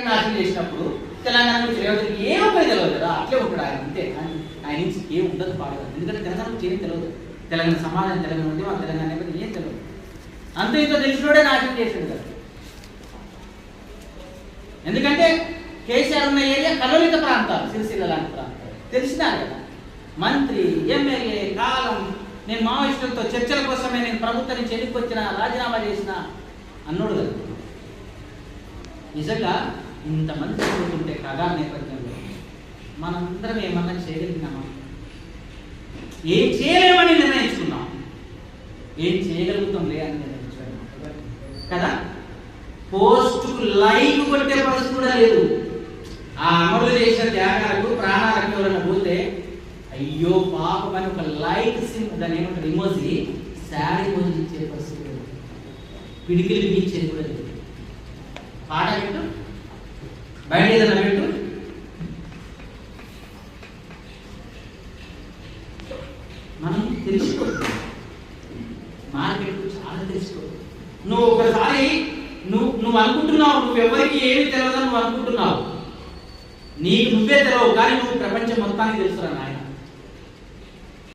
నాశనం చేసినప్పుడు తెలంగాణ గురించి రేవంత్ ఏ ఉపయోగం తెలియదు కదా అట్లే ఉంటాడు ఆయన అంతే. ఆయన- ఆయన నుంచి ఏం ఉండదు పాడదు. ఎందుకంటే తెలంగాణ గురించి ఏం తెలియదు తెలంగాణ సమాజం తెలంగాణ ఉంది మన తెలంగాణ ఏం తెలియదు అంత ఇంత తెలిసినోడే నాశనం చేసాడు కదా. ఎందుకంటే కేసీఆర్ ఉన్న ఏరియా కలోలిత ప్రాంతాలు సిరిసిల్ల లాంటి ప్రాంతాలు. తెలిసినారు కదా. మంత్రి ఎమ్మెల్యే కాలం నేను మావోయిస్టులతో చర్చల కోసమే నేను ప్రభుత్వం నుంచి ఎన్నికొచ్చిన రాజీనామా చేసిన అన్నోడు కదా. నిజంగా ఇంతమంది చదువుతుంటే కథా నేపథ్యంలో మనందరం ఏమన్నా చేయగలిగినామా? ఏం చేయలేమని నిర్ణయించుకున్నాం. ఏం చేయగలుగుతాం లే అని నిర్ణయించుకున్నాం. కదా? పోస్ట్ లైక్ కొట్టే పరిస్థితి కూడా లేదు. ఆ అమలు చేసిన త్యాగాలకు ప్రాణాలకు ఎవరైనా పోతే అయ్యో పాపం అని ఒక లైట్ సిమ్ దాన్ని ఏమంటారు ఇమోజీ శారీ ఇమోజీ ఇచ్చే పరిస్థితి లేదు. పిడికిలు బీచ్ కూడా లేదు పాట పెట్టు బయట ఏదైనా పెట్టు మనం తెలుసుకో మార్కెట్ చాలా తెలుసుకో నువ్వు ఒకసారి నువ్వు నువ్వు అనుకుంటున్నావు నువ్వు ఎవరికి ఏమి తెలియదని నువ్వు అనుకుంటున్నావు. నీకు నువ్వే తెలవు కానీ నువ్వు ప్రపంచం మొత్తానికి తెలుసురా నాయన.